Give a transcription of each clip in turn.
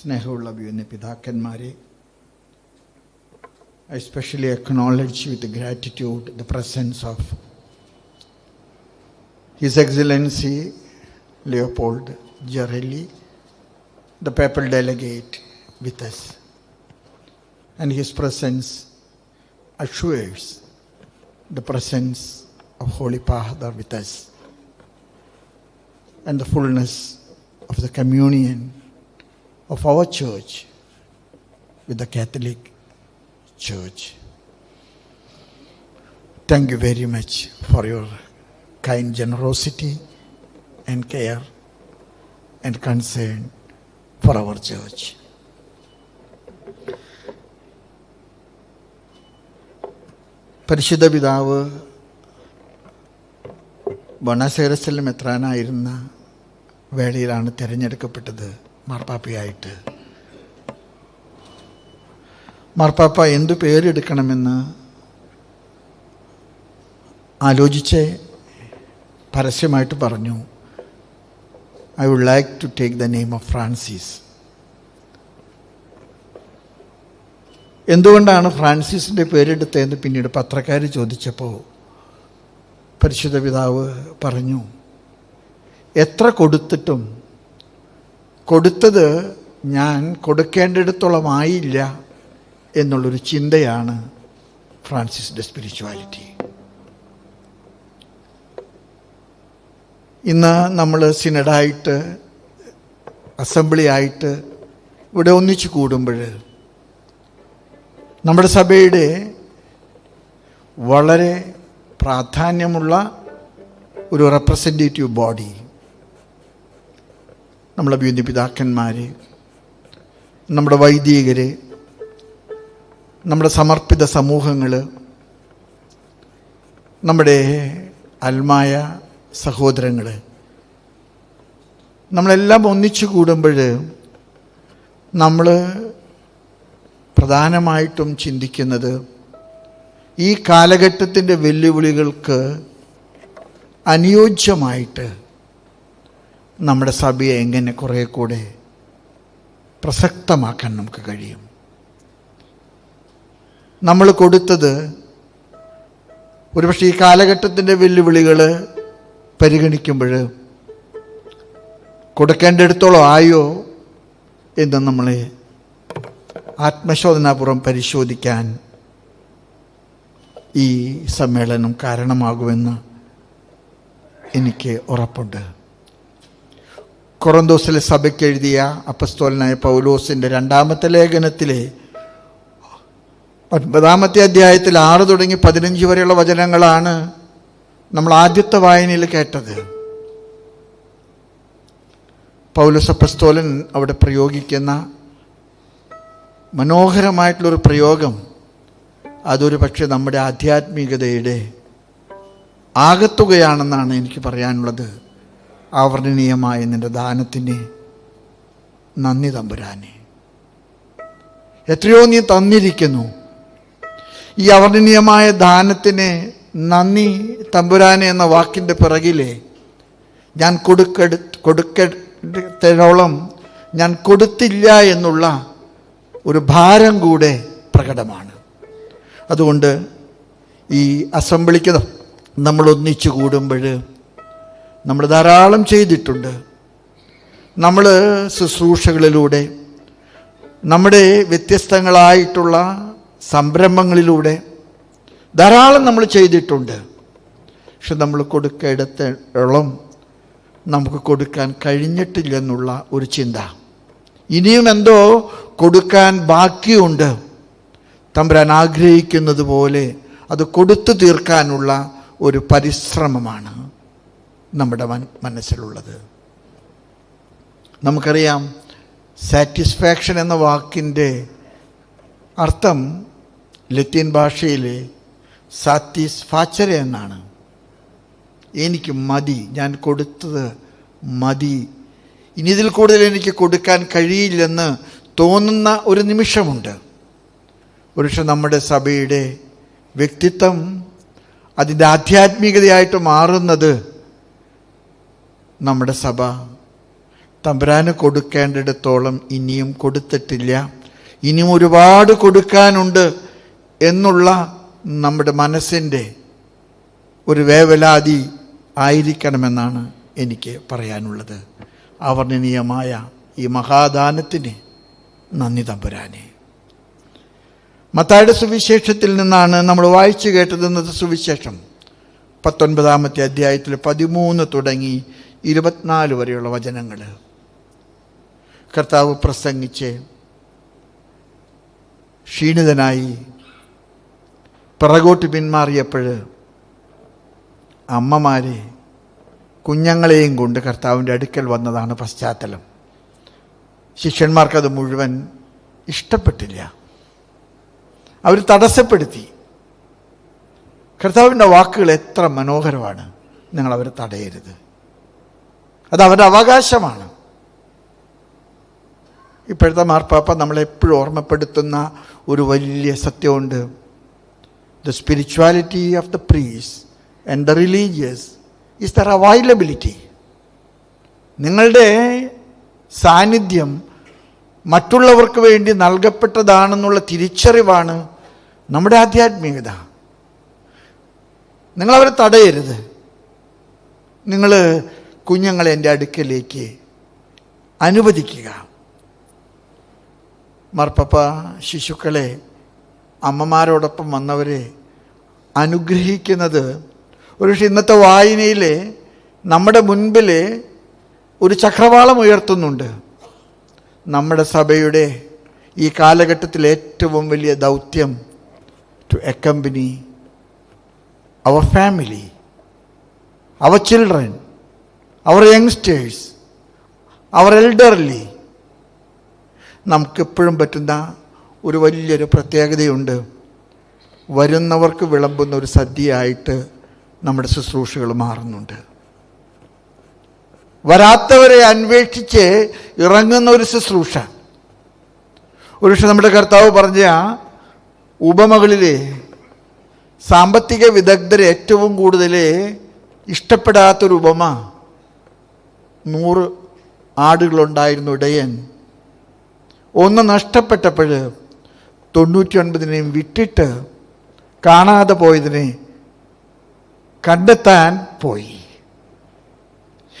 സ്നേഹമുള്ള അഭിയുന്ന പിതാക്കന്മാരെ I especially acknowledge with gratitude the presence of His Excellency Leopold Jarelli, the papal delegate with us. And his presence assures the presence of Holy Father with us and the fullness of the communion of our church with the Catholic Church. Thank you very much for your kind generosity and care and concern for our church. പരിശുദ്ധ പിതാവ് ബണസേരസിലും മെത്രാനായിരുന്ന വേളയിലാണ് തിരഞ്ഞെടുക്കപ്പെട്ടത് മാർപ്പാപ്പയായിട്ട്. മാർപ്പാപ്പ എന്തു പേരെടുക്കണമെന്ന് ആലോചിച്ച് പരസ്യമായിട്ട് പറഞ്ഞു. I would like to take the name of Francis എന്തുകൊണ്ടാണ് ഫ്രാൻസിസിന്റെ പേരെടുത്തതെന്ന് പിന്നീട് പത്രക്കാർ ചോദിച്ചപ്പോൾ പരിശുദ്ധ പിതാവ് പറഞ്ഞു എത്ര കൊടുത്തിട്ടും കൊടുത്തത് ഞാൻ കൊടുക്കേണ്ടിടത്തോളം ആയില്ല എന്നുള്ളൊരു ചിന്തയാണ് ഫ്രാൻസിസിന്റെ സ്പിരിച്വാലിറ്റി. ഇന്ന് നമ്മൾ സിനഡായിട്ട് അസംബ്ലി ആയിട്ട് ഇവിടെ ഒന്നിച്ചു കൂടുമ്പോൾ നമ്മുടെ സഭയുടെ വളരെ പ്രാധാന്യമുള്ള ഒരു റെപ്രസെന്റേറ്റീവ് ബോഡി നമ്മളെ ബിന്ദു പിതാക്കന്മാർ നമ്മുടെ വൈദികരെ നമ്മുടെ സമർപ്പിത സമൂഹങ്ങൾ നമ്മുടെ അൽമായ സഹോദരങ്ങൾ നമ്മളെല്ലാം ഒന്നിച്ചു കൂടുമ്പോൾ നമ്മൾ പ്രധാനമായിട്ടും ചിന്തിക്കുന്നത് ഈ കാലഘട്ടത്തിന്റെ വെല്ലുവിളികൾക്ക് അനുയോജ്യമായിട്ട് നമ്മുടെ സഭയെ എങ്ങനെ കുറേ കൂടെ പ്രസക്തമാക്കാൻ നമുക്ക് കഴിയും? നമ്മൾ കൊടുത്തത് ഒരുപക്ഷെ ഈ കാലഘട്ടത്തിന്റെ വെല്ലുവിളികൾ പരിഗണിക്കുമ്പോൾ കൊടുക്കേണ്ടിടത്തോളം ആയോ എന്ന് നമ്മളെ ആത്മശോധനാപൂർവം പരിശോധിക്കാൻ ഈ സമ്മേളനം കാരണമാകുമെന്ന് എനിക്ക് ഉറപ്പുണ്ട്. കൊറന്തോസിലെ സഭയ്ക്ക് എഴുതിയ അപ്പസ്തോലനായ പൗലോസിന്റെ രണ്ടാമത്തെ ലേഖനത്തിലെ ഒൻപതാമത്തെ അധ്യായത്തിൽ ആറ് തുടങ്ങി പതിനഞ്ച് വരെയുള്ള വചനങ്ങളാണ് നമ്മൾ ആദ്യത്തെ വായനയിൽ കേട്ടത്. പൗലോസ് അപ്പസ്തോലൻ അവിടെ പ്രയോഗിക്കുന്ന മനോഹരമായിട്ടുള്ളൊരു പ്രയോഗം അതൊരു പക്ഷേ നമ്മുടെ ആധ്യാത്മികതയുടെ ആകത്തുകയാണെന്നാണ് എനിക്ക് പറയാനുള്ളത്. ആവർണനീയമായ നിന്റെ ദാനത്തിന് നന്ദി തമ്പുരാനെ. എത്രയോ നീ തന്നിരിക്കുന്നു. ഈ അവർണനീയമായ ദാനത്തിന് നന്ദി തമ്പുരാനെ എന്ന വാക്കിന്റെ പിറകിലെ ഞാൻ കൊടുക്കെടു കൊടുക്കത്തോളം ഞാൻ കൊടുത്തില്ല എന്നുള്ള ഒരു ഭാരം കൂടെ പ്രകടമാണ്. അതുകൊണ്ട് ഈ അസംബ്ലിക്ക് നമ്മൾ ഒന്നിച്ചു കൂടുമ്പോൾ നമ്മൾ ധാരാളം ചെയ്തിട്ടുണ്ട്. നമ്മൾ ശുശ്രൂഷകളിലൂടെ നമ്മുടെ വ്യത്യസ്തങ്ങളായിട്ടുള്ള സംരംഭങ്ങളിലൂടെ ധാരാളം നമ്മൾ ചെയ്തിട്ടുണ്ട്. പക്ഷെ നമ്മൾ കൊടുക്കേടത്തോളം നമുക്ക് കൊടുക്കാൻ കഴിഞ്ഞിട്ടില്ലെന്നുള്ള ഒരു ചിന്ത. ഇനിയും എന്തോ കൊടുക്കാൻ ബാക്കിയുണ്ട്. തമ്പുരാൻ ആഗ്രഹിക്കുന്നത് പോലെ അത് കൊടുത്തു തീർക്കാനുള്ള ഒരു പരിശ്രമമാണ്. നമ്മുടെ മനസ്സിലുള്ളത്. നമുക്കറിയാം സാറ്റിസ്ഫാക്ഷൻ എന്ന വാക്കിന്റെ അർത്ഥം ലത്തീൻ ഭാഷയിൽ സാറ്റിസ്ഫാച്ചര എന്നാണ്. എനിക്ക് മതി ഞാൻ കൊടുത്തത് മതി. ഇനി ഇതിൽ കൂടുതൽ എനിക്ക് കൊടുക്കാൻ കഴിയില്ലെന്ന് തോന്നുന്ന ഒരു നിമിഷമുണ്ട്. ഒരുപക്ഷെ നമ്മുടെ സഭയുടെ വ്യക്തിത്വം അതിന്റെ ആധ്യാത്മികതയായിട്ട് മാറുന്നത് നമ്മുടെ സഭ. തമ്പുരാന് കൊടുക്കേണ്ടിടത്തോളം ഇനിയും കൊടുത്തിട്ടില്ല. ഇനിയും ഒരുപാട് കൊടുക്കാനുണ്ട് എന്നുള്ള നമ്മുടെ മനസ്സിന്റെ ഒരു വേവലാതി ആയിരിക്കണമെന്നാണ് എനിക്ക് പറയാനുള്ളത്. അവർണനീയമായ ഈ മഹാദാനത്തിന് നന്ദി തമ്പുരാനെ. മത്തായുടെ സുവിശേഷത്തിൽ നിന്നാണ് നമ്മൾ വായിച്ചു കേട്ടത് ഇന്നത്തെ സുവിശേഷം. പത്തൊൻപതാമത്തെ അധ്യായത്തിൽ പതിമൂന്ന് തുടങ്ങി ഇരുപത്തിനാല് വരെയുള്ള വചനങ്ങൾ കർത്താവ് പ്രസംഗിച്ച് ക്ഷീണിതനായി പിറകോട്ട് പിന്മാറിയപ്പോൾ അമ്മമാരെ കുഞ്ഞങ്ങളെയും കൊണ്ട് കർത്താവിന്റെ അടുക്കൽ വന്നതാണ് പശ്ചാത്തലം. ശിഷ്യന്മാർക്കത് മുഴുവൻ ഇഷ്ടപ്പെട്ടില്ല. അവർ തടസ്സപ്പെടുത്തി. കർത്താവിന്റെ വാക്കുകൾ എത്ര മനോഹരമാണ്. നിങ്ങൾ അവരെ തടയരുത്. അത് അവരുടെ അവകാശമാണ്. ഇപ്പോഴത്തെ മാർപ്പാപ്പ നമ്മളെപ്പോഴും ഓർമ്മപ്പെടുത്തുന്ന ഒരു വലിയ സത്യമുണ്ട്. The spirituality of the priest and the religious is their availability നിങ്ങളുടെ സാന്നിധ്യം മറ്റുള്ളവർക്ക് വേണ്ടി നൽകപ്പെട്ടതാണെന്നുള്ള തിരിച്ചറിവാണ് നമ്മുടെ ആധ്യാത്മികത. നിങ്ങളവരെ തടയരുത്. നിങ്ങൾ കുഞ്ഞുങ്ങളെ എന്റെ അടുക്കലേക്ക് അനുവദിക്കുക. മർപ്പപ്പ ശിശുക്കളെ അമ്മമാരോടൊപ്പം വന്നവരെ അനുഗ്രഹിക്കുന്നത് ഒരുപക്ഷെ ഇന്നത്തെ വായനയിൽ നമ്മുടെ മുൻപിൽ ഒരു ചക്രവാളം ഉയർത്തുന്നുണ്ട്. നമ്മുടെ സഭയുടെ ഈ കാലഘട്ടത്തിൽ ഏറ്റവും വലിയ ദൗത്യം to accompany our family our children our youngsters our elderly നമുക്കെപ്പോഴും പറ്റുന്ന ഒരു വലിയൊരു പ്രത്യേകതയുണ്ട്. വരുന്നവർക്ക് വിളമ്പുന്ന ഒരു സദ്യയായിട്ട് നമ്മുടെ ശുശ്രൂഷകൾ മാറുന്നുണ്ട്. വരാത്തവരെ അന്വേഷിച്ച് ഇറങ്ങുന്ന ഒരു ശുശ്രൂഷ. ഒരുപക്ഷെ നമ്മുടെ കർത്താവ് പറഞ്ഞ ഉപമകളിലെ സാമ്പത്തിക വിദഗ്ധർ ഏറ്റവും കൂടുതൽ ഇഷ്ടപ്പെടാത്തൊരു ഉപമ നൂറ് ആടുകളുണ്ടായിരുന്നു ഇടയൻ ഒന്ന് നഷ്ടപ്പെട്ടപ്പോൾ തൊണ്ണൂറ്റി ഒൻപതിനെയും വിട്ടിട്ട് കാണാതെ പോയതിനെ കണ്ടെത്താൻ പോയി.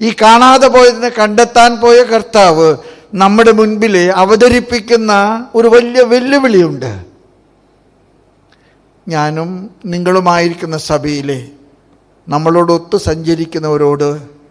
ഈ കാണാതെ പോയതിനെ കണ്ടെത്താൻ പോയ കർത്താവ് നമ്മുടെ മുൻപിൽ അവതരിപ്പിക്കുന്ന ഒരു വലിയ വെല്ലുവിളിയുണ്ട്. ഞാനും നിങ്ങളുമായിരിക്കുന്ന സഭയിലെ നമ്മളോടൊത്ത് സഞ്ചരിക്കുന്നവരോട്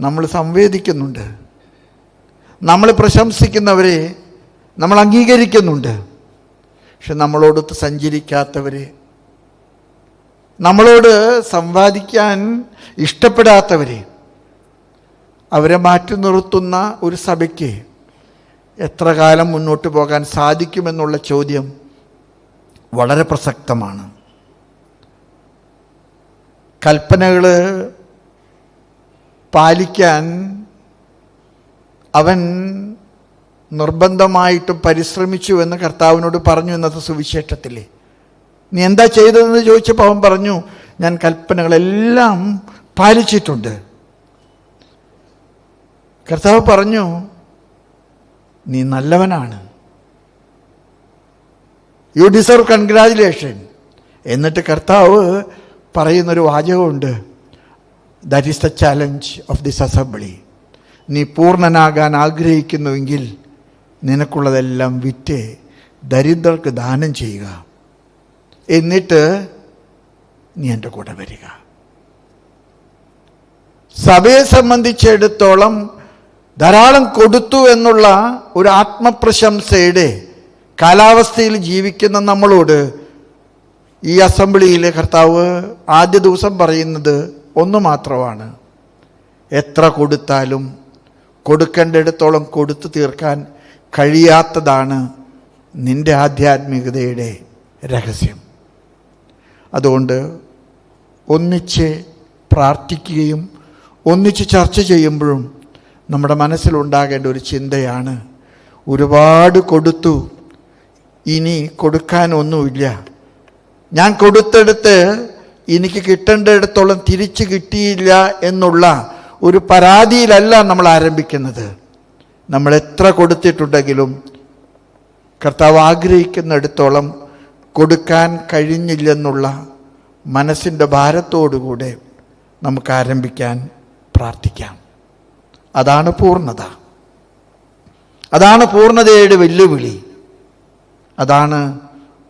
നമ്മൾ സംവേദിക്കുന്നുണ്ട്. നമ്മൾ പ്രശംസിക്കുന്നവരെ നമ്മൾ അംഗീകരിക്കുന്നുണ്ട്. പക്ഷെ നമ്മളോടൊത്ത് സഞ്ചരിക്കാത്തവരെ നമ്മളോട് സംവാദിക്കാൻ ഇഷ്ടപ്പെടാത്തവരെ അവരെ മാറ്റി നിർത്തുന്ന ഒരു സഭയ്ക്ക് എത്ര കാലം മുന്നോട്ട് പോകാൻ സാധിക്കുമെന്നുള്ള ചോദ്യം വളരെ പ്രസക്തമാണ്. കൽപ്പനകൾ പാലിക്കാൻ അവൻ നിർബന്ധമായിട്ട് പരിശ്രമിച്ചു എന്ന് കർത്താവിനോട് പറഞ്ഞു ഇന്നത്തെ സുവിശേഷത്തിൽ. നീ എന്താ ചെയ്തതെന്ന് ചോദിച്ചപ്പോൾ അവൻ പറഞ്ഞു ഞാൻ കൽപ്പനകളെല്ലാം പാലിച്ചിട്ടുണ്ട്. കർത്താവ് പറഞ്ഞു നീ നല്ലവനാണ്. യു ഡിസർവ് കൺഗ്രാജുലേഷൻ എന്നിട്ട് കർത്താവ് പറയുന്നൊരു വാചകമുണ്ട്. That is the challenge of this assembly നീ പൂർണനാകാൻ ആഗ്രഹിക്കുന്നുവെങ്കിൽ നിനക്കുള്ളതെല്ലാം വിറ്റ് ദരിദ്രർക്ക് ദാനം ചെയ്യുക. എന്നിട്ട് നീ എന്റെ കൂടെ വരിക. സഭയെ സംബന്ധിച്ചിടത്തോളം ധാരാളം കൊടുത്തു എന്നുള്ള ഒരു ആത്മപ്രശംസയുടെ കാലാവസ്ഥയിൽ ജീവിക്കുന്ന നമ്മളോട് ഈ അസംബ്ലിയിലെ കർത്താവ് ആദ്യ ദിവസം പറയുന്നത് ഒന്ന് മാത്രമാണ്. എത്ര കൊടുത്താലും കൊടുക്കേണ്ടിടത്തോളം കൊടുത്തു തീർക്കാൻ കഴിയാത്തതാണ് നിന്റെ ആധ്യാത്മികതയുടെ രഹസ്യം. അതുകൊണ്ട് ഒന്നിച്ച് പ്രാർത്ഥിക്കുകയും ഒന്നിച്ച് ചർച്ച ചെയ്യുമ്പോഴും നമ്മുടെ മനസ്സിലുണ്ടാകേണ്ട ഒരു ചിന്തയാണ് ഒരുപാട് കൊടുത്തു ഇനി കൊടുക്കാനൊന്നുമില്ല ഞാൻ കൊടുത്തെടുത്ത് എനിക്ക് കിട്ടേണ്ടിടത്തോളം തിരിച്ചു കിട്ടിയില്ല എന്നുള്ള ഒരു പരാതിയിലല്ല നമ്മൾ ആരംഭിക്കുന്നത്. നമ്മൾ എത്ര കൊടുത്തിട്ടുണ്ടെങ്കിലും കർത്താവ് ആഗ്രഹിക്കുന്നിടത്തോളം കൊടുക്കാൻ കഴിഞ്ഞില്ലെന്നുള്ള മനസ്സിന്റെ ഭാരത്തോടുകൂടെ നമുക്ക് ആരംഭിക്കാൻ പ്രാർത്ഥിക്കാം. അതാണ് പൂർണത. അതാണ് പൂർണതയുടെ വെല്ലുവിളി. അതാണ്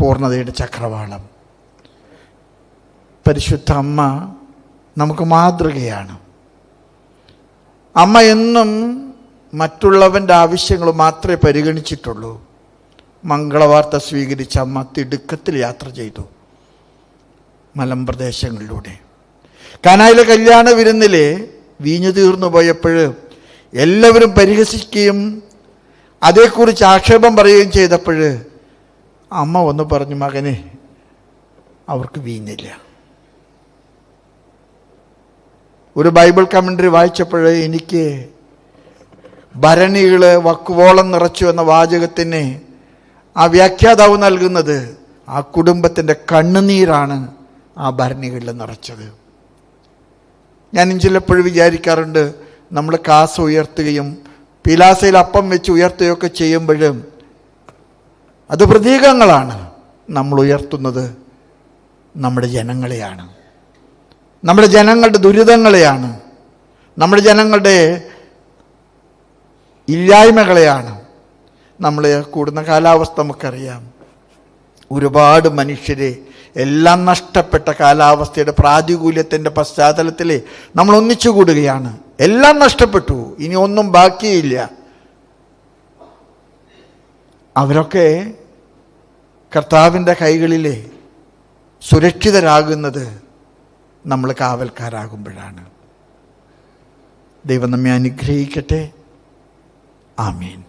പൂർണതയുടെ ചക്രവാളം. പരിശുദ്ധ അമ്മ നമുക്ക് മാതൃകയാണ്. അമ്മ എന്നും മറ്റുള്ളവന്റെ ആവശ്യങ്ങൾ മാത്രമേ പരിഗണിച്ചിട്ടുള്ളൂ. മംഗളവാർത്ത സ്വീകരിച്ച അമ്മ തിടുക്കത്തിൽ യാത്ര ചെയ്തു. മലമ്പ്രദേശങ്ങളിലൂടെ കാനായിലെ കല്യാണ വിരുന്നിലെ വീഞ്ഞു തീർന്നു പോയപ്പോൾ എല്ലാവരും പരിഹസിക്കുകയും അതേക്കുറിച്ച് ആക്ഷേപം പറയുകയും ചെയ്തപ്പോൾ അമ്മ ഒന്ന് പറഞ്ഞു മകനെ അവർക്ക് വീഞ്ഞില്ല. ഒരു ബൈബിൾ കമൻട്രി വായിച്ചപ്പോൾ എനിക്ക് ഭരണികൾ വക്കുവോളം നിറച്ചു എന്ന വാചകത്തിന് ആ വ്യാഖ്യാതാവ് നൽകുന്നത് ആ കുടുംബത്തിന്റെ കണ്ണുനീരാണ് ആ ഭരണികളിൽ നിറച്ചത്. ഞാൻ ചിലപ്പോഴും വിചാരിക്കാറുണ്ട് നമ്മൾ കാസ് ഉയർത്തുകയും പിലാസയിൽ അപ്പം വെച്ച് ഉയർത്തുകയൊക്കെ ചെയ്യുമ്പോഴും അത് പ്രതീകങ്ങളാണ് നമ്മൾ ഉയർത്തുന്നത് നമ്മുടെ ജനങ്ങളെയാണ്. നമ്മുടെ ജനങ്ങളുടെ ദുരിതങ്ങളെയാണ്. നമ്മുടെ ജനങ്ങളുടെ ഇല്ലായ്മകളെയാണ്. നമ്മൾ കൂടുന്ന കാലാവസ്ഥ നമുക്കറിയാം. ഒരുപാട് മനുഷ്യരെ എല്ലാം നഷ്ടപ്പെട്ട കാലാവസ്ഥയുടെ പ്രാതികൂല്യത്തിന്റെ പശ്ചാത്തലത്തിൽ നമ്മൾ ഒന്നിച്ചു കൂടുകയാണ്. എല്ലാം നഷ്ടപ്പെട്ടു. ഇനി ഒന്നും ബാക്കിയില്ല. അവരൊക്കെ കർത്താവിന്റെ കൈകളിലെ സുരക്ഷിതരാകുന്നത് നമ്മൾ കാവൽക്കാരാകുമ്പോഴാണ്. ദൈവം നമ്മെ അനുഗ്രഹിക്കട്ടെ. ആമീൻ.